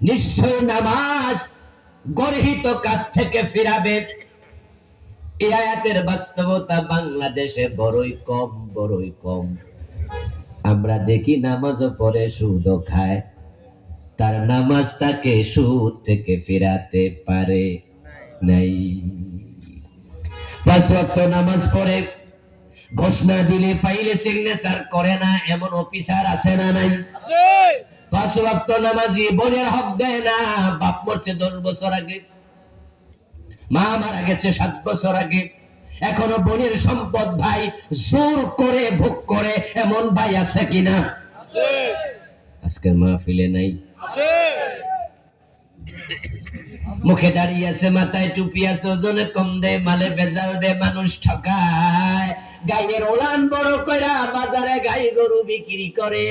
নিশ্চয় নামাজ গর্হিত কাজ থেকে ফিরাবে। এই আয়াতের বাস্তবতা বাংলাদেশে বড়ই কম বড়ই কম। আমরা দেখি নামাজও পরে সুদও খায়। তার নামাজ তাকে সুদ থেকে ফিরাতে পারে নাই। পাঁচ নামাজ পড়ে ঘোষণা দিলে পাইলে সিগনেচার করে না এমন অফিসার আছে না নাই? পাঁচ ওয়াক্ত নামাজি বোনের হক দেয় না বাপ মরছে দশ বছর আগে। মা মারা গেছে সাত বছর আগে। এখনও বোনের সম্পদ ভাই জোর করে ভোগ করে এমন ভাই আছে কিনা? আজকের মাহফিলে নাই। মুখে দাঁড়িয়ে আছে, মাথায় টুপি আছে, ওজনে কম দে মালে বেজাল দে মানুষ ঠকায়। গাইয়ের ওলান বড় কইরা বাজারে গাই গরু বিক্রি করে।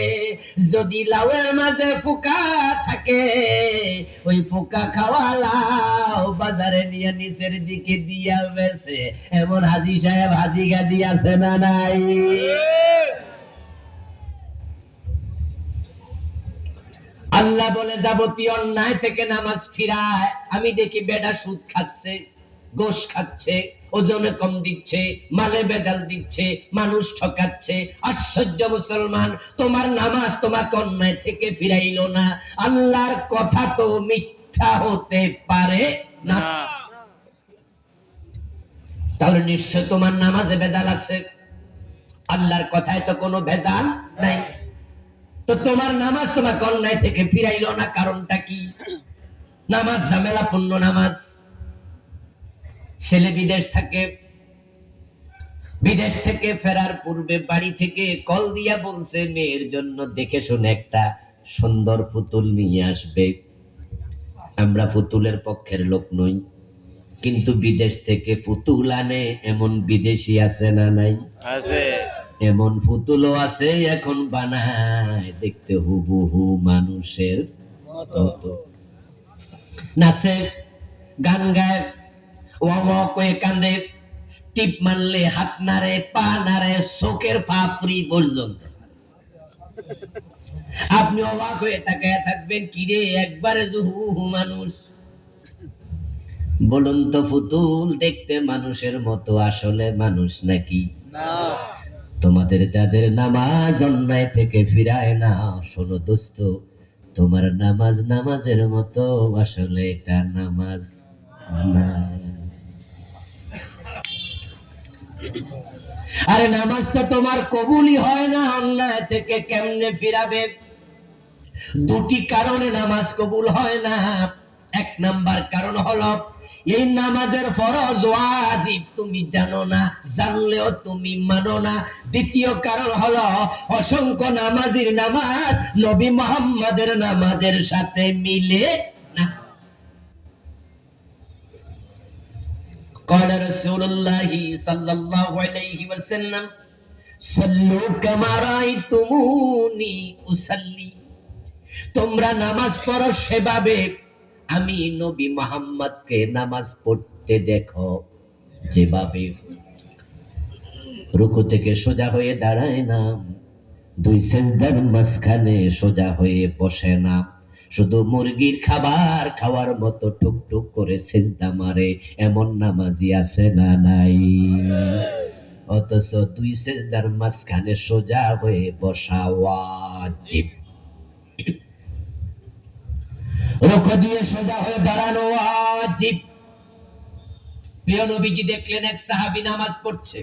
যদি লাউয়ের মাঝে পোকা থাকে, ওই পোকা খাওয়া লাউ বাজারে নিয়ে নিচের দিকে দিয়া বেছে। এমন হাজি সাহেব হাজি গাজি আছে না নাই? বলে যাবতীয় অন্যায় থেকে নামাজ ফিরায়। আমি দেখি বেডা সুদ খাচ্ছে গোশ খাচ্ছে ওজনে কম দিচ্ছে মালে বেজাল দিচ্ছে মানুষ ঠকাচ্ছে। আশ্চর্য মুসলমান তোমার নামাজ তোমাকে অন্যায় থেকে ফিরাইলো না। আল্লাহর কথা তো মিথ্যা হতে পারে না। তাহলে নিশ্চয় তোমার নামাজে ভেজাল আছে? আল্লাহর কথায় তো কোনো ভেজাল নাই। তো তোমার নামাজ তোমাকে অন্যায় থেকে ফিরাইলো না, কারণটা কি? নামাজ ঝামেলা, পূর্ণ নামাজ। ছেলে বিদেশ থাকে, বিদেশ থেকে ফেরার পূর্বে বাড়ি থেকে কল দিয়া বলছে, মেয়ের জন্য দেখে শুনে একটা সুন্দর পুতুল নিয়ে আসবে। আমরা পুতুলের পক্ষের লোক নই, কিন্তু বিদেশ থেকে পুতুল আনে, এমন বিদেশি আছে না নাই? আছে। এমন পুতুলও আছে এখন বানায়। দেখতে হুবহু মানুষের মতো। নাচে গান গায় কয়ে কান্দে টিপ মারলে হাত নাড়ে পা নাড়ে চোখের পাপড়ি পর্যন্ত। আপনি অবাক হয়ে তাকায় থাকবেন কিরে একবারে যে হু হু মানুষ? বলুন তো পুতুল দেখতে মানুষের মতো আসলে মানুষ নাকি? না। তোমাদের যাদের নামাজ অন্যায় থেকে ফিরায় না, শোনো দোস্ত, তোমার নামাজ নামাজের মতো, আসলে এটা নামাজ আরে নামাজ তো তোমার কবুলই হয় না, অন্যায় থেকে কেমনে ফিরাবে? দুটি কারণে নামাজ কবুল হয় না। এক নাম্বার কারণ হলো এই নামাজের ফরজ ওয়াজিব তুমি জানো না জানলেও তুমি মানো না দ্বিতীয় কারণ হলো অসংখ্য নামাজির নামাজ নবী মোহাম্মদের নামাজের সাথে মিলে না قال رسول الله صلى الله عليه وسلم صلوا كما رأيتموني أصلي তোমরা নামাজ পড়ো সেভাবে আমি নবী মোহাম্মদকে নামাজ পড়তে দেখো, যেভাবে রুকু থেকে সোজা হয়ে দাঁড়ায় না দুই সেজদার মাঝখানে সোজা হয়ে বসে না শুধু মুরগির খাবার খাওয়ার মতো টুকটুক করে সেজদা মারে, এমন নামাজি আছে না নাই? অথচ দুই সেজদার মাঝখানে সোজা হয়ে বসা ওয়াজিব। রুকু দিয়ে সোজা হয়ে দাঁড়ানো ওয়াজিব। প্রিয় নবীজি দেখলেন এক সাহাবী নামাজ পড়ছে।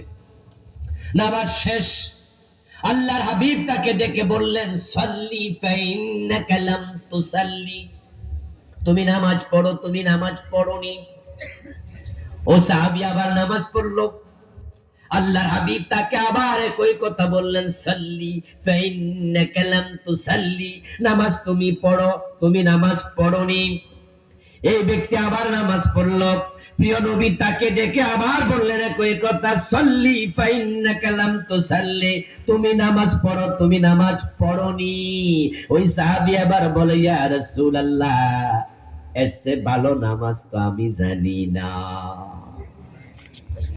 নামাজ শেষ। আল্লাহর হাবিব তাকে ডেকে বললেন, সল্লি ফাইন্নাকা লাম তুসাল্লি। তুমি নামাজ পড়ো, তুমি নামাজ পড়োনি। ও সাহাবী আবার নামাজ পড়ল। আল্লাহর হাবিব তাকে আবার একই কথা বললেন, সাল্লি, ফাইন্নাকা লাম তুসাল্লি, নামাজ তুমি পড়ো, তুমি নামাজ পড়োনি। এই ব্যক্তি আবার নামাজ পড়ল। প্রিয় নবী তাকে ডেকে আবার বললেন একই কথা, সল্লি, ফাইন্নাকা লাম তুসাল্লি, তুমি নামাজ পড়ো, তুমি নামাজ পড়োনি। ওই সাহাবি আবার বলে, ইয়া রাসূলুল্লাহ, এর ভালো নামাজ তো আমি জানি না।